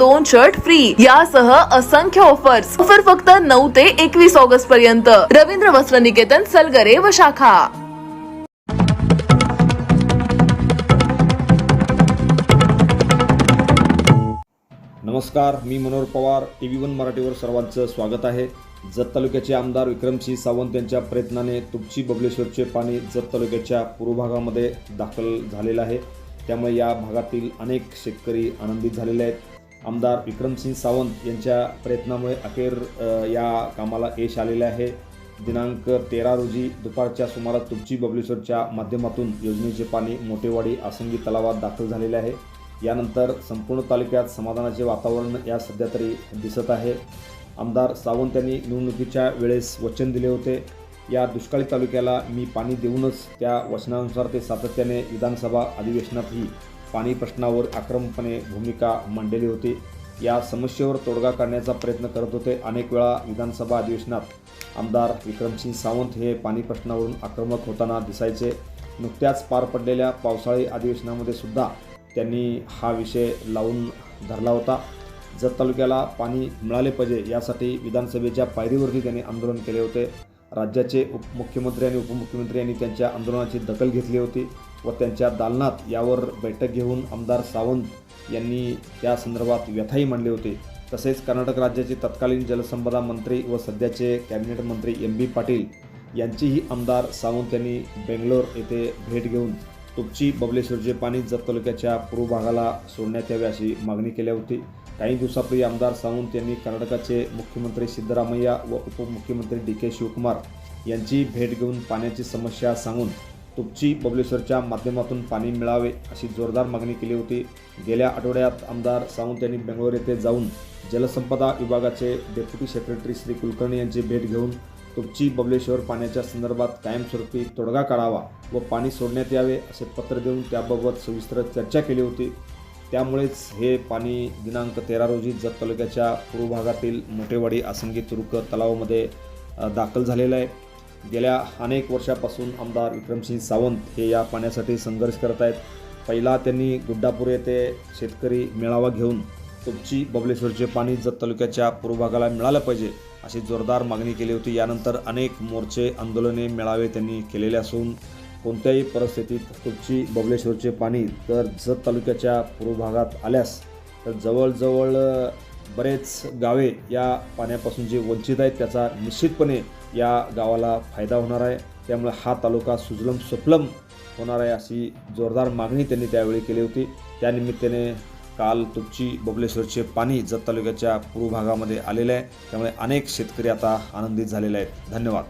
दोन shirt free यासह असंख्य ऑफर्स ऑफर फक्त नऊ ते एकवीस ऑगस्ट पर्यंत. रवींद्र वस्त्र निकेतन सलगरे व शाखा. नमस्कार मी Manohar Pawar. T V one मराठीवर सर्वांचं स्वागत आहे. जत तालुक्याचे आमदार विक्रमसिंह सावंत यांच्या प्रयत्नाने तुपची बबलेश्वरचे पाणी जत तालुक्याच्या पूर्व भागामध्ये दाखल झालेलं आहे. त्यामुळे या भागातील अनेक शेतकरी आनंदित झालेले आहेत. आमदार विक्रमसिंग सावंत यांच्या प्रयत्नामुळे अखेर या कामाला यश आलेले आहे. दिनांक तेरा रोजी दुपारच्या सुमारास तुपची बबलेश्वरच्या माध्यमातून योजनेचे पाणी मोठेवाडी आसंगी तलावात दाखल झालेले आहे. यानंतर संपूर्ण तालुक्यात समाधानाचे वातावरण या सध्या तरी दिसत आहे. आमदार सावंत यांनी निवडणुकीच्या वेळेस वचन दिले होते. या दुष्काळी तालुक्याला मी पाणी देऊनच त्या वचनानुसार ते सातत्याने विधानसभा अधिवेशनातही पाणी प्रश्नावर आक्रमकपणे भूमिका मांडलेली होती. या समस्येवर तोडगा काढण्याचा प्रयत्न करत होते. अनेक वेळा विधानसभा अधिवेशनात आमदार विक्रमसिंग सावंत हे पाणी प्रश्नावरून आक्रमक होताना दिसायचे. नुकत्याच पार पडलेल्या पावसाळी अधिवेशनामध्ये सुद्धा त्यांनी हा विषय लावून धरला होता. जत तालुक्याला पाणी मिळाले पाहिजे यासाठी विधानसभेच्या पायरीवरती त्यांनी आंदोलन केले होते. राज्याचे उपमुख्यमंत्री आणि उपमुख्यमंत्री यांनी त्यांच्या आंदोलनाची दखल घेतली होती. व त्यांच्या दालनात यावर बैठक घेऊन आमदार सावंत यांनी त्या संदर्भात व्यथाही मांडले होते. तसेच कर्नाटक राज्याचे तत्कालीन जलसंपदा मंत्री व सध्याचे कॅबिनेट मंत्री एम बी पाटील यांचीही आमदार सावंत यांनी बेंगलोर येथे भेट घेऊन तुपची बबलेश्वरचे पाणी जत तालुक्याच्या पूर्व भागाला सोडण्यात यावे अशी मागणी केली होती. काही दिवसापूर्वी आमदार सावंत यांनी कर्नाटकाचे मुख्यमंत्री सिद्धरामय्या व उपमुख्यमंत्री डी के शिवकुमार यांची भेट घेऊन पाण्याची समस्या सांगून तुपची बबलेश्वरच्या माध्यमातून पाणी मिळावे अशी जोरदार मागणी केली होती. गेल्या आठवड्यात आमदार सावंत यांनी बेंगलोर येथे जाऊन जलसंपदा विभागाचे डेप्युटी सेक्रेटरी श्री कुलकर्णी यांची भेट घेऊन तुपची बबलेश्वर पाण्याच्या संदर्भात कायमस्वरूपी तोडगा काढावा व पाणी सोडण्यात यावे असे पत्र देऊन त्याबाबत सविस्तर चर्चा केली होती. त्यामुळेच हे पाणी दिनांक तेरा रोजी जत तालुक्याच्या पूर्व भागातील मोठेवाडी आसंगी तुरुक तलावामध्ये दाखल झालेलं आहे. गेल्या अनेक वर्षापासून आमदार विक्रमसिंग सावंत हे या पाण्यासाठी संघर्ष करत आहेत. पहिला त्यांनी गुड्डापूर येथे शेतकरी मेळावा घेऊन तुमची बबलेश्वरचे पाणी जत तालुक्याच्या पूर्व भागाला मिळालं पाहिजे अशी जोरदार मागणी केली होती. यानंतर अनेक मोर्चे आंदोलने मेळावे त्यांनी केलेले असून कोणत्याही परिस्थितीत तुमची बबलेश्वरचे पाणी तर जत तालुक्याच्या पूर्व भागात आल्यास तर जवळजवळ बरेच गावे या पाण्यापासून जे वंचित आहेत त्याचा निश्चितपणे या गावाला फायदा होणार आहे. त्यामुळे हा तालुका सुजलम सुफलम होणार आहे अशी जोरदार मागणी त्यांनी त्यावेळी केली होती. त्यानिमित्ताने काल तुपची बबलेश्वरचे पाणी जत तालुक्याच्या पूर्व भागामध्ये आलेले आहे. त्यामुळे अनेक शेतकरी आता आनंदित झालेले आहेत. धन्यवाद.